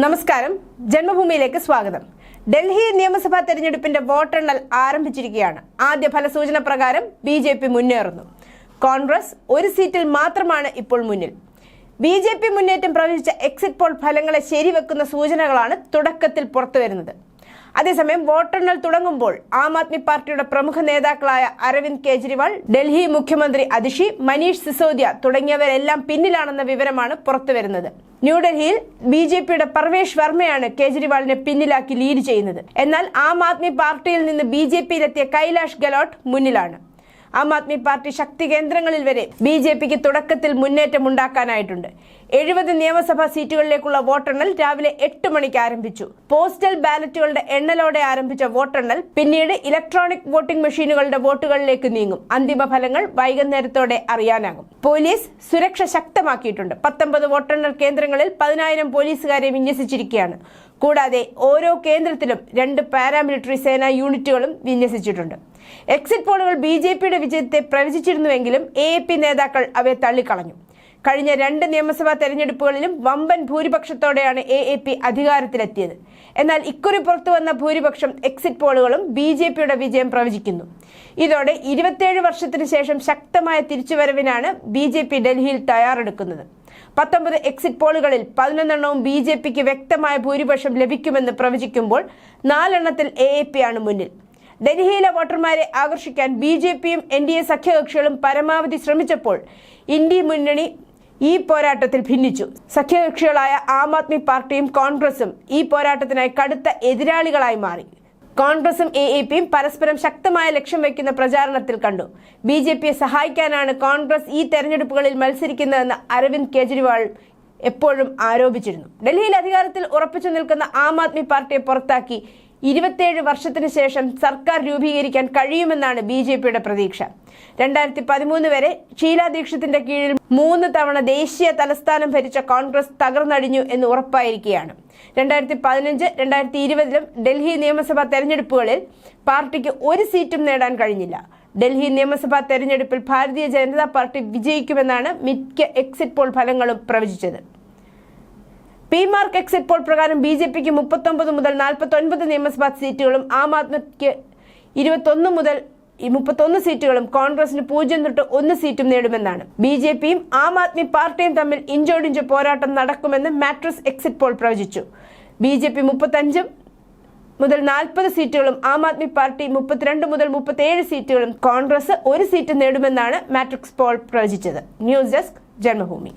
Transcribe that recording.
നമസ്കാരം. ജന്മഭൂമിയിലേക്ക് സ്വാഗതം. ഡൽഹി നിയമസഭാ തെരഞ്ഞെടുപ്പിന്റെ വോട്ടെണ്ണൽ ആരംഭിച്ചിരിക്കുകയാണ്. ആദ്യ ഫലസൂചന പ്രകാരം ബി ജെ പി മുന്നേറുന്നു. കോൺഗ്രസ് ഒരു സീറ്റിൽ മാത്രമാണ് ഇപ്പോൾ മുന്നിൽ. ബി ജെ പി മുന്നേറ്റം പ്രവചിച്ച എക്സിറ്റ് പോൾ ഫലങ്ങളെ ശരിവെക്കുന്ന സൂചനകളാണ് തുടക്കത്തിൽ പുറത്തുവരുന്നത്. അതേസമയം വോട്ടെണ്ണൽ തുടങ്ങുമ്പോൾ ആം ആദ്മി പാർട്ടിയുടെ പ്രമുഖ നേതാക്കളായ അരവിന്ദ് കെജ്രിവാൾ ഡൽഹി മുഖ്യമന്ത്രി അതിഷി മനീഷ് സിസോദിയ തുടങ്ങിയവരെല്ലാം പിന്നിലാണെന്ന വിവരമാണ് പുറത്തുവരുന്നത്. ന്യൂഡൽഹിയിൽ ബി ജെ പിയുടെ പർവേഷ് വർമ്മയാണ് കേജ്രിവാളിനെ പിന്നിലാക്കി ലീഡ് ചെയ്യുന്നത്. എന്നാൽ ആം ആദ്മി പാർട്ടിയിൽ നിന്ന് ബി ജെ പിയിലെത്തിയ കൈലാഷ് ഗെലോട്ട് മുന്നിലാണ്. ആം ആദ്മി പാർട്ടി ശക്തി കേന്ദ്രങ്ങളിൽ വരെ ബി ജെ പിക്ക് തുടക്കത്തിൽ മുന്നേറ്റം ഉണ്ടാക്കാനായിട്ടുണ്ട്. എഴുപത് നിയമസഭാ സീറ്റുകളിലേക്കുള്ള വോട്ടെണ്ണൽ രാവിലെ എട്ട് മണിക്ക് ആരംഭിച്ചു. പോസ്റ്റൽ ബാലറ്റുകളുടെ എണ്ണലോടെ ആരംഭിച്ച വോട്ടെണ്ണൽ പിന്നീട് ഇലക്ട്രോണിക് വോട്ടിംഗ് മെഷീനുകളുടെ വോട്ടുകളിലേക്ക് നീങ്ങും. അന്തിമ ഫലങ്ങൾ വൈകുന്നേരത്തോടെ അറിയാനാകും. പോലീസ് സുരക്ഷ ശക്തമാക്കിയിട്ടുണ്ട്. പത്തൊമ്പത് വോട്ടെണ്ണൽ കേന്ദ്രങ്ങളിൽ പതിനായിരം പോലീസുകാരെ വിന്യസിച്ചിരിക്കുകയാണ്. കൂടാതെ ഓരോ കേന്ദ്രത്തിലും രണ്ട് പാരാമിലിറ്ററി സേനാ യൂണിറ്റുകളും വിന്യസിച്ചിട്ടുണ്ട്. എക്സിറ്റ് പോളുകൾ ബി ജെ പിയുടെ വിജയത്തെ പ്രവചിച്ചിരുന്നുവെങ്കിലും എ പി നേതാക്കൾ അവയെ തള്ളിക്കളഞ്ഞു. കഴിഞ്ഞ രണ്ട് നിയമസഭാ തെരഞ്ഞെടുപ്പുകളിലും വമ്പൻ ഭൂരിപക്ഷത്തോടെയാണ് എ എ പി അധികാരത്തിലെത്തിയത്. എന്നാൽ ഇക്കുറി പുറത്തു വന്ന ഭൂരിപക്ഷം എക്സിറ്റ് പോളുകളും ബി ജെ പിയുടെ വിജയം പ്രവചിക്കുന്നു. ഇതോടെ ഇരുപത്തിയേഴ് വർഷത്തിന് ശേഷം ശക്തമായ തിരിച്ചുവരവിനാണ് ബി ജെ പി ഡൽഹിയിൽ തയ്യാറെടുക്കുന്നത്. പത്തൊമ്പത് എക്സിറ്റ് പോളുകളിൽ പതിനൊന്നെണ്ണവും ബി ജെ പിക്ക് വ്യക്തമായ ഭൂരിപക്ഷം ലഭിക്കുമെന്ന് പ്രവചിക്കുമ്പോൾ നാലെണ്ണത്തിൽ എ എ പി ആണ് മുന്നിൽ. ഡൽഹിയിലെ വോട്ടർമാരെ ആകർഷിക്കാൻ ബി ജെ പിയും എൻ ഡി എ സഖ്യകക്ഷികളും പരമാവധി ശ്രമിച്ചപ്പോൾ ഇന്ത്യ മുന്നണി ഈ പോരാട്ടത്തിൽ ഭിന്നിച്ചു. സഖ്യകക്ഷികളായ ആം ആദ്മി പാർട്ടിയും കോൺഗ്രസും ഈ പോരാട്ടത്തിനായി കടുത്ത എതിരാളികളായി മാറി. കോൺഗ്രസും എ എ പിയും പരസ്പരം ശക്തമായ ലക്ഷ്യം വയ്ക്കുന്ന പ്രചാരണത്തിൽ കണ്ടു. ബി ജെ പിയെ സഹായിക്കാനാണ് കോൺഗ്രസ് ഈ തെരഞ്ഞെടുപ്പുകളിൽ മത്സരിക്കുന്നതെന്ന് അരവിന്ദ് കെജ്രിവാൾ എപ്പോഴും ആരോപിച്ചിരുന്നു. ഡൽഹിയിൽ അധികാരത്തിൽ ഉറപ്പിച്ചു നിൽക്കുന്ന ആം ആദ്മി പാർട്ടിയെ പുറത്താക്കി ഇരുപത്തിയേഴ് വർഷത്തിന് ശേഷം സർക്കാർ രൂപീകരിക്കാൻ കഴിയുമെന്നാണ് ബി ജെ പിയുടെ പ്രതീക്ഷ. രണ്ടായിരത്തി പതിമൂന്ന് വരെ ഷീലാ കീഴിൽ മൂന്ന് തവണ ദേശീയ തലസ്ഥാനം ഭരിച്ച കോൺഗ്രസ് തകർന്നടിഞ്ഞു എന്ന് ഉറപ്പായിരിക്കുകയാണ്. രണ്ടായിരത്തി പതിനഞ്ച് രണ്ടായിരത്തി ഇരുപതിലും ഡൽഹി നിയമസഭാ തെരഞ്ഞെടുപ്പുകളിൽ പാർട്ടിക്ക് ഒരു സീറ്റും നേടാൻ കഴിഞ്ഞില്ല. ഡൽഹി നിയമസഭാ തെരഞ്ഞെടുപ്പിൽ ഭാരതീയ ജനതാ പാർട്ടി വിജയിക്കുമെന്നാണ് മിക്ക എക്സിറ്റ് പോൾ ഫലങ്ങളും പ്രവചിച്ചത്. പി മാർക്ക് എക്സിറ്റ് പോൾ പ്രകാരം ബി ജെ പിക്ക് മുപ്പത്തൊമ്പത് മുതൽ നാൽപ്പത്തി ഒൻപത് നിയമസഭാ സീറ്റുകളും ആം ആദ്മിക്ക് ഇരുപത്തൊന്ന് മുതൽ മുപ്പത്തൊന്ന് സീറ്റുകളും കോൺഗ്രസിന് പൂജ്യം തൊട്ട് ഒന്ന് സീറ്റും നേടുമെന്നാണ്. ബി ജെ പിയും ആം ആദ്മി പാർട്ടിയും തമ്മിൽ ഇഞ്ചോടിഞ്ച് പോരാട്ടം നടക്കുമെന്ന് മാട്രിസ് എക്സിറ്റ് പോൾ പ്രവചിച്ചു. ബി ജെ പി മുപ്പത്തഞ്ചും മുതൽ നാൽപ്പത് സീറ്റുകളും ആം ആദ്മി പാർട്ടി മുപ്പത്തിരണ്ട് മുതൽ മുപ്പത്തിയേഴ് സീറ്റുകളും കോൺഗ്രസ് ഒരു സീറ്റ് നേടുമെന്നാണ് Matrix poll പ്രവചിച്ചത്. News desk Janmabhumi.